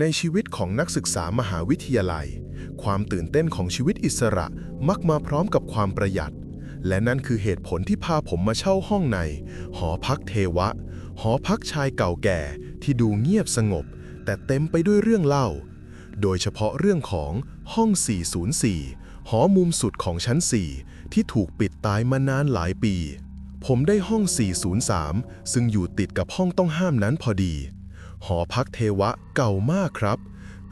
ในชีวิตของนักศึกษามหาวิทยาลัย ความตื่นเต้นของชีวิตอิสระมักมาพร้อมกับความประหยัด และนั่นคือเหตุผลที่พาผมมาเช่าห้องใน หอพักเทวะ หอพักชายเก่าแก่ที่ดูเงียบสงบ แต่เต็มไปด้วยเรื่องเล่า โดยเฉพาะเรื่องของห้อง 404 หอมุมสุดของชั้น 4 ที่ถูกปิดตายมานานหลายปี ผมได้ห้อง 403 ซึ่งอยู่ติดกับห้องต้องห้ามนั้นพอดี หอพักเทวะเก่ามากครับ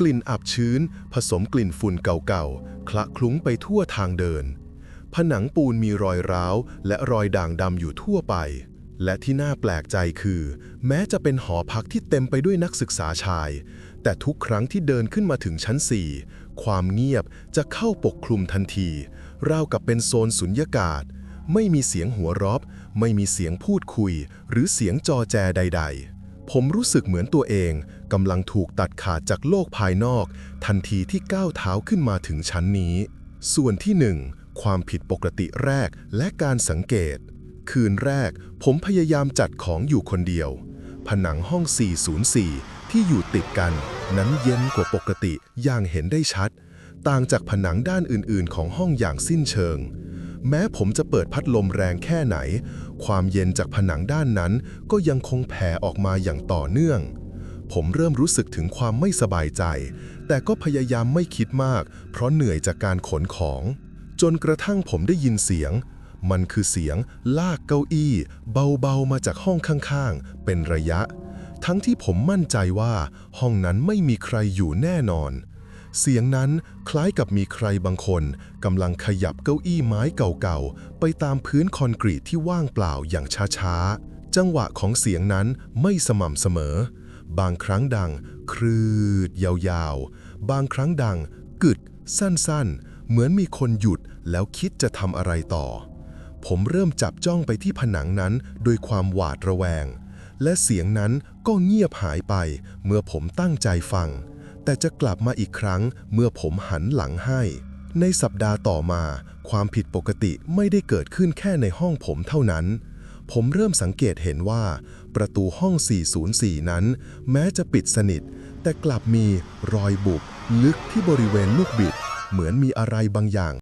กลิ่นอับชื้น ผสมกลิ่นฝุ่นเก่าๆ คละคลุ้งไปทั่วทางเดิน ผนังปูนมีรอยร้าว และรอยด่างดำอยู่ทั่วไป และที่น่าแปลกใจคือ แม้จะเป็นหอพักที่เต็มไปด้วยนักศึกษาชาย แต่ทุกครั้งที่เดินขึ้นมาถึงชั้น 4 ความเงียบจะเข้าปกคลุมทันที ราวกับเป็นโซนสุญญากาศ ไม่มีเสียงหัวเราะไม่มีเสียงพูดคุย หรือเสียงจอแจใด ๆ ผมรู้สึกเหมือนตัวเองกำลังถูกตัดขาดจากโลกภายนอก ทันทีที่ก้าวเท้าขึ้นมาถึงชั้นนี้ ส่วนที่หนึ่งความผิดปกติแรกและการสังเกต คืนแรก ผมพยายามจัดของอยู่คนเดียว ผนังห้อง 404 ที่อยู่ติดกัน นั้นเย็นกว่าปกติอย่างเห็นได้ชัด ต่างจากผนังด้านอื่นๆ ของห้องอย่างสิ้นเชิง แม้ผมจะเปิดพัดลมแรงแค่ไหน ความเย็นจากผนังด้านนั้นก็ยังคงแผ่ออกมาอย่างต่อเนื่อง ผมเริ่มรู้สึกถึงความไม่สบายใจ แต่ก็พยายามไม่คิดมาก เพราะเหนื่อยจากการขนของ จนกระทั่งผมได้ยินเสียง มันคือเสียงลากเก้าอี้ เบาๆมาจากห้องข้างๆ เป็นระยะ ทั้งที่ผมมั่นใจว่า ห้องนั้นไม่มีใครอยู่แน่นอน เสียงนั้นคล้ายกับมีใครบางคนกำลังขยับเก้าอี้ไม้เก่าๆ ไปตามพื้นคอนกรีตที่ว่างเปล่าอย่างช้าๆ จังหวะของเสียงนั้นไม่สม่ำเสมอ บางครั้งดัง ครืดยาวๆ บางครั้งดัง กึด สั้นๆ เหมือนมีคนหยุดแล้วคิดจะทำอะไรต่อ ผมเริ่มจับจ้องไปที่ผนังนั้นโดยความหวาดระแวง และเสียงนั้นก็เงียบหายไปเมื่อผมตั้งใจฟัง แต่จะกลับมาอีกครั้งเมื่อผมหันหลังให้ ในสัปดาห์ต่อมา ความผิดปกติไม่ได้เกิดขึ้นแค่ในห้องผมเท่านั้น ผมเริ่มสังเกตเห็นว่า ประตูห้อง 404 นั้น แม้จะปิดสนิท แต่กลับมีรอยบุบลึกที่บริเวณลูกบิด เหมือนมีอะไรบางอย่าง